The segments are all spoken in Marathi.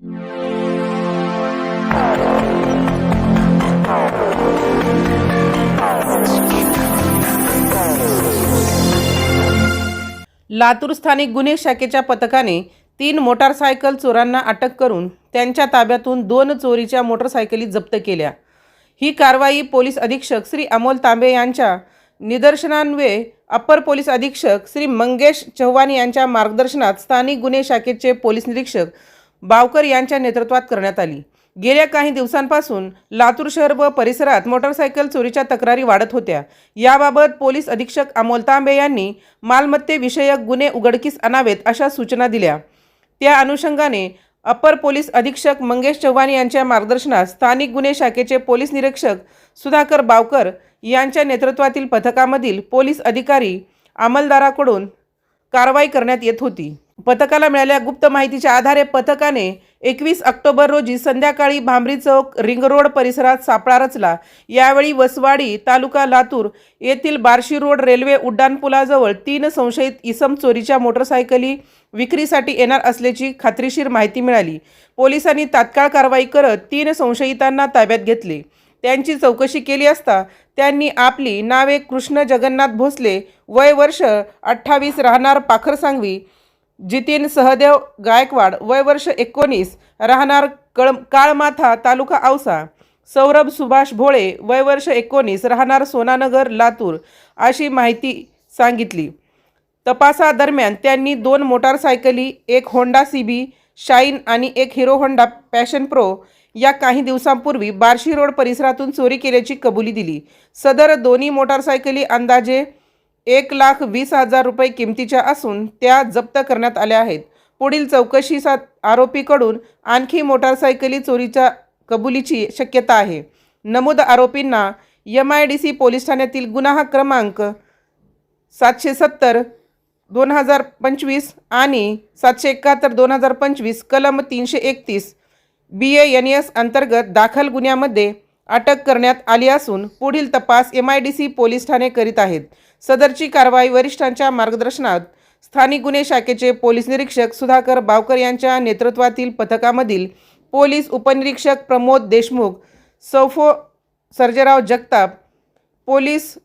लातूर स्थानिक गुन्हे शाखेच्या पथकाने तीन मोटारसायकल चोरांना अटक करून त्यांच्या ताब्यातून दोन चोरीच्या मोटरसायकली जप्त केल्या. ही कारवाई पोलीस अधीक्षक श्री अमोल तांबे यांच्या निदर्शनान्वये अप्पर पोलीस अधीक्षक श्री मंगेश चव्हाण यांच्या मार्गदर्शनात स्थानिक गुन्हे शाखेचे पोलीस निरीक्षक बावकर यांच्या नेतृत्वात करण्यात आली. गेल्या काही दिवसांपासून लातूर शहर व परिसरात मोटारसायकल चोरीच्या तक्रारी वाढत होत्या. याबाबत पोलीस अधीक्षक अमोल तांबे यांनी मालमत्तेविषयक गुन्हे उघडकीस आणावेत अशा सूचना दिल्या. त्या अनुषंगाने अप्पर पोलीस अधीक्षक मंगेश चव्हाण यांच्या मार्गदर्शनात स्थानिक गुन्हे शाखेचे पोलीस निरीक्षक सुधाकर बावकर यांच्या नेतृत्वातील पथकामधील पोलीस अधिकारी अंमलदाराकडून कारवाई करण्यात येत होती. पथकाला मिळालेल्या गुप्त माहितीच्या आधारे पथकाने एकवीस ऑक्टोबर रोजी संध्याकाळी भांबरी चौक रिंग रोड परिसरात सापळा रचला. यावेळी वसवाडी तालुका लातूर येथील बार्शी रोड रेल्वे उड्डाणपुलाजवळ तीन संशयित इसम चोरीच्या मोटरसायकली विक्रीसाठी येणार असल्याची खात्रीशीर माहिती मिळाली. पोलिसांनी तात्काळ कारवाई करत तीन संशयितांना ताब्यात घेतले. त्यांची चौकशी केली असता त्यांनी आपली नावे कृष्ण जगन्नाथ भोसले वय वर्ष अठ्ठावीस राहणार पाखर सांगवी जितीन सहदेव गायकवाड वय वर्ष एकोणीस राहणार कळ काळमाथा तालुका औसा. सौरभ सुभाष भोळे वय वर्ष एकोणीस राहणार सोनानगर लातूर अशी माहिती सांगितली. तपासादरम्यान त्यांनी दोन मोटारसायकली एक होंडा सी बी शाईन आणि एक हिरो होंडा पॅशन प्रो या काही दिवसांपूर्वी बार्शी रोड परिसरातून चोरी केल्याची कबुली दिली. सदर दोन्ही मोटारसायकली अंदाजे एक लाख वीस हजार रुपये किमतीच्या असून त्या जप्त करण्यात आल्या आहेत. पुढील चौकशीसात आरोपीकडून आणखी मोटारसायकली चोरीच्या कबुलीची शक्यता आहे. नमूद आरोपींना M I D C police ठाण्यातील गुन्हा क्रमांक सातशे सत्तर दोन हजार पंचवीस आणि सातशे एकाहत्तर दोन हजार पंचवीस कलम तीनशे एकतीस बी ए एन एस अंतर्गत दाखल गुन्ह्यामध्ये अटक करण्यात आली असून पुढील तपास M I D C police Thane करीत आहेत. सदरची कारवाई वरिष्ठांच्या मार्गदर्शनात स्थानिक गुन्हे शाखेचे पोलीस निरीक्षक सुधाकर बावकर यांच्या नेतृत्वातील पथकामधील पोलीस उपनिरीक्षक प्रमोद देशमुख सौफो सर्जेराव जगताप पोलीस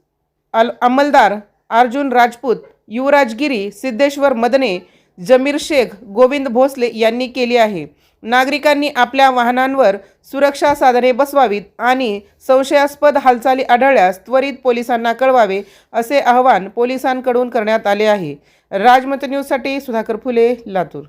अल अंमलदार अर्जुन राजपूत युवराजगिरी सिद्धेश्वर मदने जमीर शेख गोविंद भोसले यांनी केली आहे. नागरिकांनी आपल्या वाहनांवर सुरक्षा साधने बसवावीत आणि संशयास्पद हालचाली आढळल्यास त्वरित पोलिसांना कळवावे असे आवाहन पोलिसांकडून करण्यात आले आहे. राजमत न्यूजसाठी सुधाकर फुले लातूर.